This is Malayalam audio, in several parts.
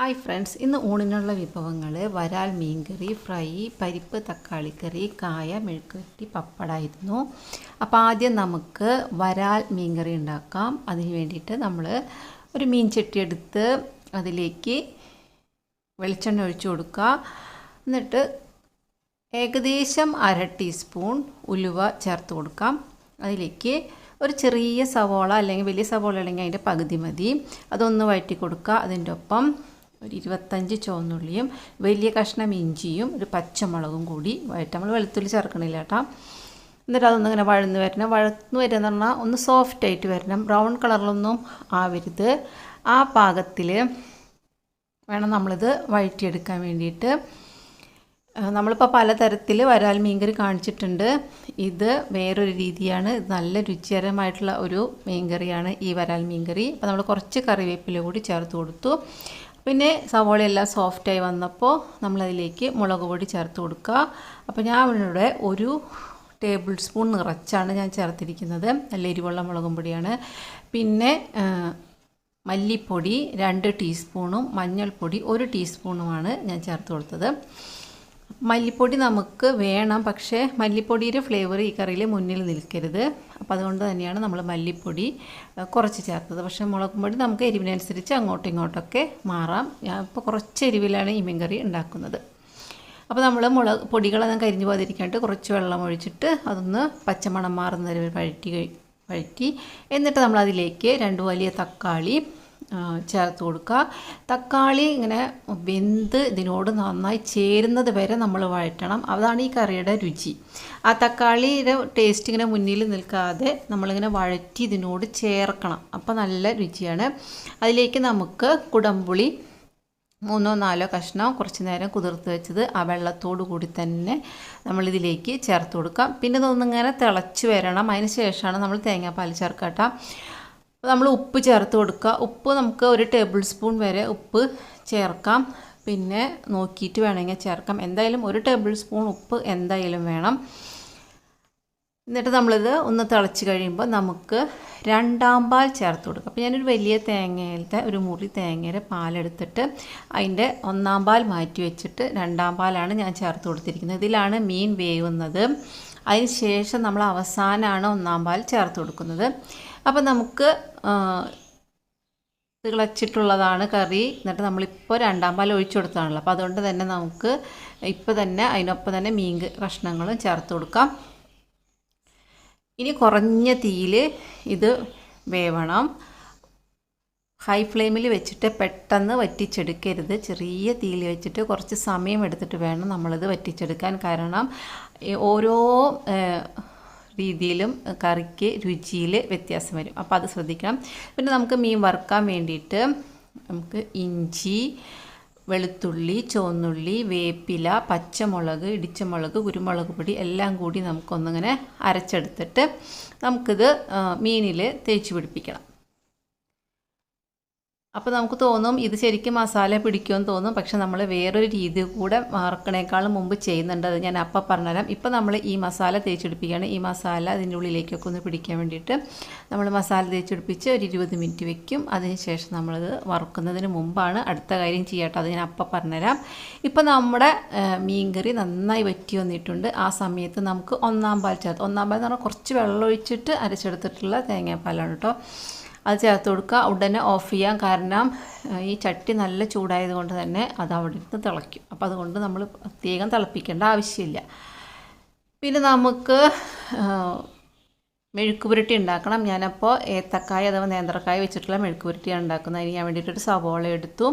ഹായ് ഫ്രണ്ട്സ് ഇന്ന് ഊണിനുള്ള വിഭവങ്ങൾ വരാൽ മീൻകറി ഫ്രൈ പരിപ്പ് തക്കാളിക്കറി കായ മെഴുക്കുവരട്ടി പപ്പടായിരുന്നു. അപ്പോൾ ആദ്യം നമുക്ക് വരാൽ മീൻകറി ഉണ്ടാക്കാം. അതിന് വേണ്ടിയിട്ട് നമ്മൾ ഒരു മീൻ ചട്ടി എടുത്ത് അതിലേക്ക് വെളിച്ചെണ്ണ ഒഴിച്ചു കൊടുക്കുക. എന്നിട്ട് ഏകദേശം അര ടീസ്പൂൺ ഉലുവ ചേർത്ത് കൊടുക്കാം. അതിലേക്ക് ഒരു ചെറിയ സവോള അല്ലെങ്കിൽ വലിയ സവോള അല്ലെങ്കിൽ അതിന്റെ പകുതി മതി. അതൊന്ന് വഴറ്റി കൊടുക്കുക. അതിന്റെ ഒപ്പം ഒരു ഇരുപത്തഞ്ച് ചുവന്നുള്ളിയും വലിയ കഷ്ണം ഇഞ്ചിയും ഒരു പച്ചമുളകും കൂടി വയറ്റ് നമ്മൾ വെളുത്തുള്ളി ചേർക്കണില്ല കേട്ടോ. എന്നിട്ട് ഇങ്ങനെ വഴന്ന് വരണം. വഴന്ന് വരിക എന്ന് പറഞ്ഞാൽ ഒന്ന് സോഫ്റ്റ് ആയിട്ട് വരണം. ബ്രൗൺ കളറിലൊന്നും ആവരുത്. ആ പാകത്തിൽ വേണം നമ്മളിത് വഴറ്റിയെടുക്കാൻ വേണ്ടിയിട്ട്. നമ്മളിപ്പോൾ പലതരത്തിൽ വരാൽ മീൻകറി കാണിച്ചിട്ടുണ്ട്. ഇത് വേറൊരു രീതിയാണ്. നല്ല രുചികരമായിട്ടുള്ള ഒരു മീൻകറിയാണ് ഈ വരാൽ മീൻകറി. അപ്പോൾ നമ്മൾ കുറച്ച് കറിവേപ്പില കൂടി ചേർത്ത് കൊടുത്തു. പിന്നെ സവോള എല്ലാം സോഫ്റ്റായി വന്നപ്പോൾ നമ്മളതിലേക്ക് മുളക് പൊടി ചേർത്ത് കൊടുക്കുക. അപ്പോൾ ഞാൻ ഇവിടെ ഒരു ടേബിൾ സ്പൂൺ നിറച്ചാണ് ഞാൻ ചേർത്തിരിക്കുന്നത്. നല്ല എരിവുള്ള മുളകും പൊടിയാണ്. പിന്നെ മല്ലിപ്പൊടി രണ്ട് ടീസ്പൂണും മഞ്ഞൾപ്പൊടി ഒരു ടീസ്പൂണുമാണ് ഞാൻ ചേർത്ത് കൊടുത്തത്. മല്ലിപ്പൊടി നമുക്ക് വേണം പക്ഷേ മല്ലിപ്പൊടിയുടെ ഫ്ലേവർ ഈ കറിയിൽ മുന്നിൽ നിൽക്കരുത്. അപ്പോൾ അതുകൊണ്ട് തന്നെയാണ് നമ്മൾ മല്ലിപ്പൊടി കുറച്ച് ചേർത്തത്. പക്ഷേ മുളക് പൊടി നമുക്ക് എരിവിനനുസരിച്ച് അങ്ങോട്ടും ഇങ്ങോട്ടൊക്കെ മാറാം. ഞാൻ ഇപ്പോൾ കുറച്ച് എരിവിലാണ് ഈ മീൻകറി ഉണ്ടാക്കുന്നത്. അപ്പോൾ നമ്മൾ മുളക് പൊടികളൊന്നും കരിഞ്ഞു പോകാതിരിക്കാനായിട്ട് കുറച്ച് വെള്ളം ഒഴിച്ചിട്ട് അതൊന്ന് പച്ചമണം മാറുന്നവരെ വഴറ്റി വഴറ്റി. എന്നിട്ട് നമ്മളതിലേക്ക് രണ്ട് വലിയ തക്കാളി ചേർത്ത് കൊടുക്കുക. തക്കാളി ഇങ്ങനെ വെന്ത് ഇതിനോട് നന്നായി ചേരുന്നത് വരെ നമ്മൾ വഴറ്റണം. അതാണ് ഈ കറിയുടെ രുചി. ആ തക്കാളിയുടെ ടേസ്റ്റ് ഇങ്ങനെ മുന്നിൽ നിൽക്കാതെ നമ്മളിങ്ങനെ വഴറ്റി ഇതിനോട് ചേർക്കണം. അപ്പോൾ നല്ല രുചിയാണ്. അതിലേക്ക് നമുക്ക് കുടംപുളി മൂന്നോ നാലോ കഷ്ണം കുറച്ച് നേരം കുതിർത്ത് വെച്ചത് ആ വെള്ളത്തോടു കൂടി തന്നെ നമ്മളിതിലേക്ക് ചേർത്ത് കൊടുക്കാം. പിന്നെ ഇതൊന്നിങ്ങനെ തിളച്ച് വരണം. അതിന് ശേഷമാണ് നമ്മൾ തേങ്ങാപ്പാൽ ചേർക്കട്ടോ നമ്മൾ ഉപ്പ് ചേർത്ത് കൊടുക്കുക. ഉപ്പ് നമുക്ക് ഒരു ടേബിൾ സ്പൂൺ വരെ ഉപ്പ് ചേർക്കാം. പിന്നെ നോക്കിയിട്ട് വേണമെങ്കിൽ ചേർക്കാം. എന്തായാലും ഒരു ടേബിൾ സ്പൂൺ ഉപ്പ് എന്തായാലും വേണം. എന്നിട്ട് നമ്മളിത് ഒന്ന് തിളച്ച് കഴിയുമ്പോൾ നമുക്ക് രണ്ടാം പാൽ ചേർത്ത് കൊടുക്കുക അപ്പോൾ ഞാനൊരു വലിയ തേങ്ങയിലത്തെ ഒരു മുറി തേങ്ങയുടെ പാലെടുത്തിട്ട് അതിന്റെ ഒന്നാം പാൽ മാറ്റി വെച്ചിട്ട് രണ്ടാം പാലാണ് ഞാൻ ചേർത്ത് കൊടുത്തിരിക്കുന്നത്. ഇതിലാണ് മീൻ വേവുന്നത്. അതിന് ശേഷം നമ്മൾ അവസാനമാണ് ഒന്നാം പാൽ ചേർത്ത് കൊടുക്കുന്നത്. അപ്പോൾ നമുക്ക് തിളച്ചിട്ടുള്ളതാണ് കറി. എന്നിട്ട് നമ്മളിപ്പോൾ രണ്ടാം പാൽ ഒഴിച്ചു കൊടുത്തതാണല്ലോ അപ്പോൾ അതുകൊണ്ട് തന്നെ നമുക്ക് ഇപ്പോൾ തന്നെ അതിനൊപ്പം തന്നെ മീൻ കഷ്ണങ്ങളും ചേർത്ത് കൊടുക്കാം. ഇനി കുറഞ്ഞ തീയിൽ ഇത് വേവണം. ഹൈ ഫ്ലെയിമിൽ വെച്ചിട്ട് പെട്ടെന്ന് വറ്റിച്ചെടുക്കരുത്. ചെറിയ തീയിൽ വെച്ചിട്ട് കുറച്ച് സമയം എടുത്തിട്ട് വേണം നമ്മളിത് വറ്റിച്ചെടുക്കാൻ. കാരണം ഓരോ രീതിയിലും കറിക്ക് രുചിയിൽ വ്യത്യാസം വരും. അപ്പോൾ അത് ശ്രദ്ധിക്കണം. പിന്നെ നമുക്ക് മീൻ വറുക്കാൻ വേണ്ടിയിട്ട് നമുക്ക് ഇഞ്ചി വെളുത്തുള്ളി ചുവന്നുള്ളി വേപ്പില പച്ചമുളക് ഇടിച്ചമുളക് കുരുമുളക് പൊടി എല്ലാം കൂടി നമുക്കൊന്നിങ്ങനെ അരച്ചെടുത്തിട്ട് നമുക്കിത് മീനിൽ തേച്ച് പിടിപ്പിക്കണം. അപ്പോൾ നമുക്ക് തോന്നും ഇത് ശരിക്കും മസാല പിടിക്കുമെന്ന് തോന്നും. പക്ഷെ നമ്മൾ വേറൊരു രീതി കൂടെ വറക്കണേക്കാളും മുമ്പ് ചെയ്യുന്നുണ്ട്. അത് ഞാൻ അപ്പം പറഞ്ഞുതരാം. ഇപ്പോൾ നമ്മൾ ഈ മസാല തേച്ചെടുപ്പിക്കുകയാണ്. ഈ മസാല അതിന്റെ ഉള്ളിലേക്കൊക്കെ ഒന്ന് പിടിക്കാൻ വേണ്ടിയിട്ട് നമ്മൾ മസാല തേച്ചെടുപ്പിച്ച് ഒരു ഇരുപത് മിനിറ്റ് വെക്കും. അതിനുശേഷം നമ്മളത് വറുക്കുന്നതിന് മുമ്പാണ് അടുത്ത കാര്യം ചെയ്യട്ടെ. അത് ഞാൻ അപ്പം പറഞ്ഞുതരാം. ഇപ്പോൾ നമ്മുടെ മീൻകറി നന്നായി വറ്റി വന്നിട്ടുണ്ട്. ആ സമയത്ത് നമുക്ക് ഒന്നാം പാൽ ചേർത്ത് ഒന്നാം പാൽ എന്ന് പറഞ്ഞാൽ കുറച്ച് വെള്ളം ഒഴിച്ചിട്ട് അരച്ചെടുത്തിട്ടുള്ള തേങ്ങാപ്പാലാണ് കേട്ടോ. അത് ചേർത്ത് കൊടുക്കുക. ഉടനെ ഓഫ് ചെയ്യാം. കാരണം ഈ ചട്ടി നല്ല ചൂടായത് കൊണ്ട് തന്നെ അത് അവിടെ ഇരുന്ന് തിളയ്ക്കും. അപ്പോൾ അതുകൊണ്ട് നമ്മൾ പ്രത്യേകം തിളപ്പിക്കേണ്ട ആവശ്യമില്ല. പിന്നെ നമുക്ക് മെഴുക്ക് പുരട്ടി ഉണ്ടാക്കണം ഞാനപ്പോൾ ഏത്തക്കായ അഥവാ നേന്ത്രക്കായ വെച്ചിട്ടുള്ള മെഴുക്ക് പുരട്ടിയാണ് ഉണ്ടാക്കുന്നത്. അതിന് ഞാൻ വേണ്ടിയിട്ടൊരു സവോള എടുത്തു.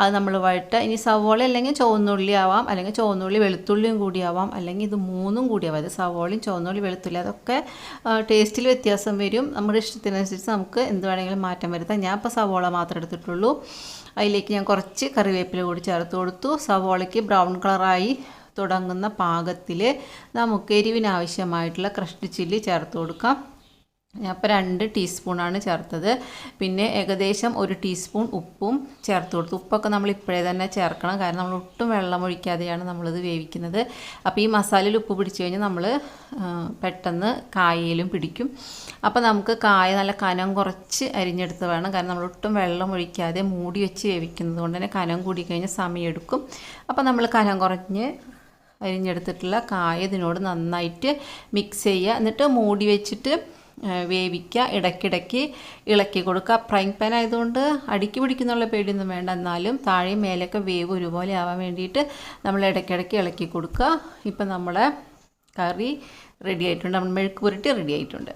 അത് നമ്മൾ വഴട്ട ഇനി സവോള അല്ലെങ്കിൽ ചുവന്നുള്ളി ആവാം അല്ലെങ്കിൽ ചുവന്നുള്ളി വെളുത്തുള്ളിയും കൂടിയാവാം അല്ലെങ്കിൽ ഇത് മൂന്നും കൂടിയാവാം അത് സവോളയും ചുവന്നുള്ളി വെളുത്തുള്ളി അതൊക്കെ ടേസ്റ്റിൽ വ്യത്യാസം വരും. നമ്മുടെ ഇഷ്ടത്തിനനുസരിച്ച് നമുക്ക് എന്ത് വേണമെങ്കിലും മാറ്റം വരുത്താം. ഞാൻ ഇപ്പോൾ സവോള മാത്രം എടുത്തിട്ടുള്ളൂ. അതിലേക്ക് ഞാൻ കുറച്ച് കറിവേപ്പില കൂടി ചേർത്ത് കൊടുത്തു. സവോളയ്ക്ക് ബ്രൗൺ കളറായി തുടങ്ങുന്ന പാകത്തിൽ നമുക്ക് എരിവിനാവശ്യമായിട്ടുള്ള ക്രഷ്ഡ് ചില്ലി ചേർത്ത് കൊടുക്കാം. ഞാൻ ഇപ്പോൾ രണ്ട് ടീസ്പൂണാണ് ചേർത്തത്. പിന്നെ ഏകദേശം ഒരു ടീസ്പൂൺ ഉപ്പും ചേർത്ത് കൊടുത്തു. ഉപ്പൊക്കെ നമ്മൾ ഇപ്പോഴേ തന്നെ ചേർക്കണം. കാരണം നമ്മൾ ഒട്ടും വെള്ളം ഒഴിക്കാതെയാണ് നമ്മളിത് വേവിക്കുന്നത്. അപ്പോൾ ഈ മസാലയിൽ ഉപ്പ് പിടിച്ചു കഴിഞ്ഞാൽ നമ്മൾ പെട്ടെന്ന് കായയിലും പിടിക്കും. അപ്പോൾ നമുക്ക് കായ നല്ല കനം കുറച്ച് അരിഞ്ഞെടുത്ത് വേണം. കാരണം നമ്മൾ ഒട്ടും വെള്ളം ഒഴിക്കാതെ മൂടി വെച്ച് വേവിക്കുന്നത് കൊണ്ട് തന്നെ കനം കൂടി കഴിഞ്ഞാൽ സമയമെടുക്കും അപ്പോൾ നമ്മൾ കനം കുറഞ്ഞ് അരിഞ്ഞെടുത്തിട്ടുള്ള കായ ഇതിനോട് നന്നായിട്ട് മിക്സ് ചെയ്യുക. എന്നിട്ട് മൂടി വെച്ചിട്ട് വേവിക്കുക. ഇടയ്ക്കിടയ്ക്ക് ഇളക്കി കൊടുക്കുക. ഫ്രൈങ് പാൻ ആയതുകൊണ്ട് അടുക്കി പിടിക്കുന്നുള്ള പേടിയൊന്നും വേണ്ട. എന്നാലും താഴെയും മേലെയൊക്കെ വേവ് ഒരുപോലെ ആവാൻ വേണ്ടിയിട്ട് നമ്മൾ ഇടയ്ക്കിടയ്ക്ക് ഇളക്കി കൊടുക്കുക. ഇപ്പം നമ്മളെ കറി റെഡി ആയിട്ടുണ്ട്. നമ്മൾ മെഴുക്ക് പുരട്ടി റെഡി ആയിട്ടുണ്ട്.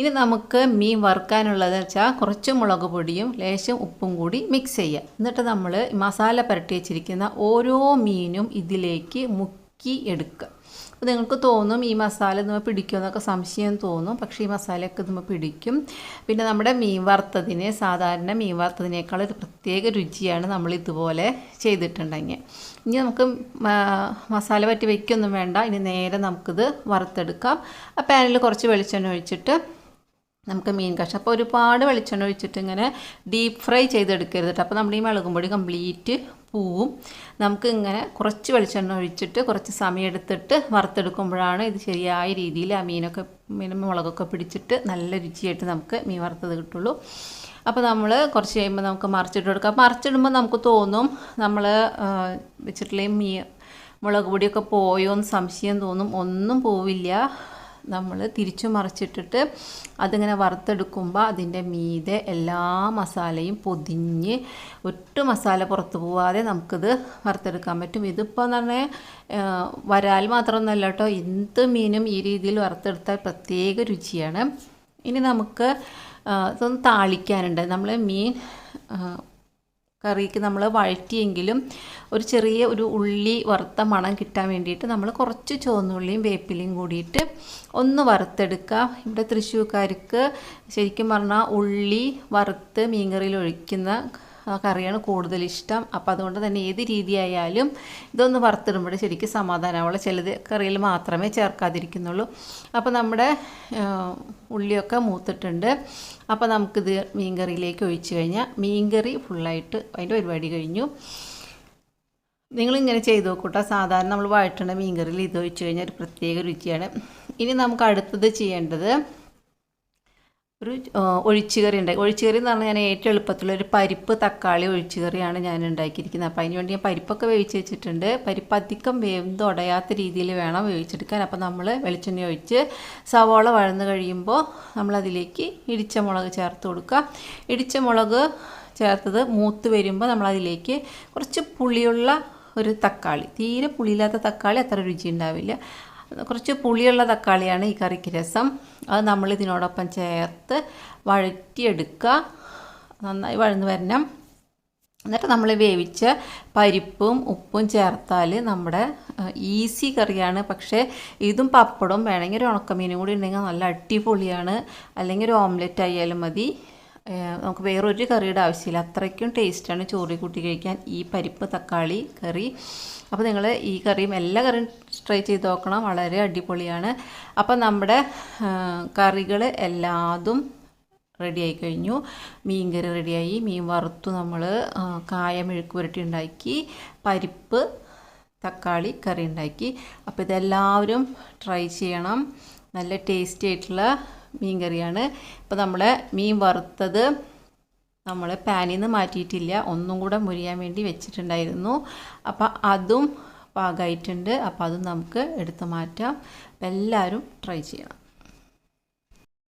ഇനി നമുക്ക് മീൻ വറുക്കാനുള്ളത് വെച്ചാൽ കുറച്ച് മുളക് പൊടിയും ലേശം ഉപ്പും കൂടി മിക്സ് ചെയ്യുക എന്നിട്ട് നമ്മൾ മസാല പുരട്ടി വെച്ചിരിക്കുന്ന ഓരോ മീനും ഇതിലേക്ക് മുക്കി എടുക്കുക. അപ്പോൾ നിങ്ങൾക്ക് തോന്നും ഈ മസാല നമ്മൾ പിടിക്കുമെന്നൊക്കെ സംശയം തോന്നും. പക്ഷേ ഈ മസാലയൊക്കെ നമ്മൾ പിടിക്കും. പിന്നെ നമ്മുടെ മീൻ വറുത്തതിന് സാധാരണ മീൻ വറുത്തതിനേക്കാൾ ഒരു പ്രത്യേക രുചിയാണ് നമ്മൾ ഇതുപോലെ ചെയ്തിട്ടുണ്ടെങ്കിൽ. ഇനി നമുക്ക് മസാല പറ്റി വയ്ക്കൊന്നും വേണ്ട. ഇനി നേരെ നമുക്കിത് വറുത്തെടുക്കാം. ആ പാനിൽ കുറച്ച് വെളിച്ചെണ്ണ ഒഴിച്ചിട്ട് നമുക്ക് മീൻ കഷ്ണം. അപ്പോൾ ഒരുപാട് വെളിച്ചെണ്ണ ഒഴിച്ചിട്ട് ഇങ്ങനെ ഡീപ്പ് ഫ്രൈ ചെയ്തെടുക്കരുത് കേട്ടോ അപ്പോൾ നമ്മുടെ ഈ മുളകും പൊടി കംപ്ലീറ്റ് പൂവും. നമുക്ക് ഇങ്ങനെ കുറച്ച് വെളിച്ചെണ്ണ ഒഴിച്ചിട്ട് കുറച്ച് സമയം എടുത്തിട്ട് വറുത്തെടുക്കുമ്പോഴാണ് ഇത് ശരിയായ രീതിയിൽ ആ മീനൊക്കെ മീൻ മുളകൊക്കെ പിടിച്ചിട്ട് നല്ല രുചിയായിട്ട് നമുക്ക് മീൻ വറുത്തത് കിട്ടുള്ളൂ. അപ്പോൾ നമ്മൾ കുറച്ച് കഴിയുമ്പോൾ നമുക്ക് മറിച്ചിട്ട് കൊടുക്കാം. മറിച്ചിടുമ്പോൾ നമുക്ക് തോന്നും നമ്മൾ വെച്ചിട്ടുള്ള മീ മുളക് പൊടിയൊക്കെ പോയോ എന്ന് സംശയം തോന്നും. ഒന്നും പോവില്ല. നമ്മൾ തിരിച്ചു മറിച്ചിട്ടിട്ട് അതിങ്ങനെ വറുത്തെടുക്കുമ്പോൾ അതിന്റെ മീതെ എല്ലാ മസാലയും പൊതിഞ്ഞ് ഒറ്റ മസാല പുറത്തു പോവാതെ നമുക്കിത് വറുത്തെടുക്കാൻ പറ്റും. ഇതിപ്പോൾ എന്ന് പറഞ്ഞാൽ വരാൽ മാത്രമൊന്നുമല്ല കേട്ടോ എന്ത് മീനും ഈ രീതിയിൽ വറുത്തെടുത്താൽ പ്രത്യേക രുചിയാണ്. ഇനി നമുക്ക് ഇതൊന്ന് താളിക്കാനുണ്ട്. നമ്മൾ മീൻ കറിക്ക് നമ്മൾ വഴറ്റിയെങ്കിലും ഒരു ചെറിയ ഒരു ഉള്ളി വറുത്ത മണം കിട്ടാൻ വേണ്ടിയിട്ട് നമ്മൾ കുറച്ച് ചുവന്നുള്ളിയും വേപ്പിലയും കൂടിയിട്ട് ഒന്ന് വറുത്തെടുക്കുക. ഇവിടെ തൃശ്ശൂർക്കാർക്ക് ശരിക്കും പറഞ്ഞാൽ ഉള്ളി വറുത്ത് മീൻകറിയിൽ ഒഴിക്കുന്ന കറിയാണ് കൂടുതൽ ഇഷ്ടം അപ്പോൾ അതുകൊണ്ട് തന്നെ ഏത് രീതിയായാലും ഇതൊന്ന് വറുത്തിടുമ്പോൾ ശരിക്കും സമാധാനമുള്ള ചിലത് കറിയിൽ മാത്രമേ ചേർക്കാതിരിക്കുന്നുള്ളൂ. അപ്പോൾ നമ്മുടെ ഉള്ളിയൊക്കെ മൂത്തിട്ടുണ്ട്. അപ്പോൾ നമുക്കിത് മീൻകറിയിലേക്ക് ഒഴിച്ചു കഴിഞ്ഞാൽ മീൻകറി ഫുള്ളായിട്ട് അതിന്റെ പരിപാടി കഴിഞ്ഞു. നിങ്ങളിങ്ങനെ ചെയ്ത് നോക്കൂട്ടോ. സാധാരണ നമ്മൾ വഴറ്റണ മീൻകറിയിൽ ഇത് ഒഴിച്ചു കഴിഞ്ഞാൽ ഒരു പ്രത്യേക രുചിയാണ്. ഇനി നമുക്ക് അടുത്തത് ചെയ്യേണ്ടത് ഒരു ഒഴിച്ചുകറി ഉണ്ടായി ഒഴിച്ചുകറി എന്ന് പറഞ്ഞാൽ ഞാൻ ഏറ്റവും എളുപ്പത്തിലുള്ള ഒരു പരിപ്പ് തക്കാളി ഒഴിച്ചുകറിയാണ് ഞാൻ ഉണ്ടാക്കിയിരിക്കുന്നത്. അപ്പോൾ അതിന് വേണ്ടി ഞാൻ പരിപ്പൊക്കെ വേവിച്ച് വെച്ചിട്ടുണ്ട്. പരിപ്പ് അധികം ഉടയാത്ത രീതിയിൽ വേണം വേവിച്ചെടുക്കാൻ. അപ്പോൾ നമ്മൾ വെളിച്ചെണ്ണ ഒഴിച്ച് സവോള വഴന്ന് കഴിയുമ്പോൾ നമ്മളതിലേക്ക് ഇടിച്ച മുളക് ചേർത്ത് കൊടുക്കുക. ഇടിച്ച മുളക് ചേർത്തത് മൂത്ത് വരുമ്പോൾ നമ്മളതിലേക്ക് കുറച്ച് പുളിയുള്ള ഒരു തക്കാളി. തീരെ പുളിയില്ലാത്ത തക്കാളി അത്ര രുചി ഉണ്ടാവില്ല. കുറച്ച് പുളിയുള്ള തക്കാളിയാണ് ഈ കറിക്ക് രസം. അത് നമ്മൾ ഇതിനോടൊപ്പം ചേർത്ത് വഴറ്റിയെടുക്കുക. നന്നായി വഴന്ന് വരണം. എന്നിട്ട് നമ്മൾ വേവിച്ച പരിപ്പും ഉപ്പും ചേർത്താൽ നമ്മുടെ ഈസി കറിയാണ്. പക്ഷേ ഇതും പപ്പടവും വേണമെങ്കിൽ ഒരു ഉണക്കമീനും കൂടി ഉണ്ടെങ്കിൽ നല്ല അടിപൊളിയാണ്. അല്ലെങ്കിൽ ഒരു ഓംലെറ്റ് ആയാലും മതി. നമുക്ക് വേറൊരു കറിയുടെ ആവശ്യമില്ല. അത്രയ്ക്കും ടേസ്റ്റാണ് ചോറി കൂട്ടി കഴിക്കാൻ ഈ പരിപ്പ് തക്കാളി കറി. അപ്പോൾ നിങ്ങൾ ഈ കറിയും എല്ലാ കറിയും ട്രൈ ചെയ്ത് നോക്കണം. വളരെ അടിപൊളിയാണ്. അപ്പം നമ്മുടെ കറികൾ എല്ലാതും റെഡിയായി കഴിഞ്ഞു. മീൻ കറി റെഡിയായി മീൻ വറുത്തു നമ്മൾ കായ മെഴുക്ക് പുരട്ടി ഉണ്ടാക്കി. പരിപ്പ് തക്കാളി കറി ഉണ്ടാക്കി. അപ്പോൾ ഇതെല്ലാവരും ട്രൈ ചെയ്യണം. നല്ല ടേസ്റ്റി ആയിട്ടുള്ള മീൻ കറിയാണ് ഇപ്പോൾ നമ്മൾ മീൻ വറുത്തത് നമ്മൾ പാനിൽ നിന്ന് മാറ്റിയിട്ടില്ല. ഒന്നും കൂടെ മുരിയാൻ വേണ്ടി വെച്ചിട്ടുണ്ടായിരുന്നു. അപ്പോൾ അതും പാകമായിട്ടുണ്ട് അപ്പോൾ അതും നമുക്ക് എടുത്തു മാറ്റാം. എല്ലാവരും ട്രൈ ചെയ്യണം.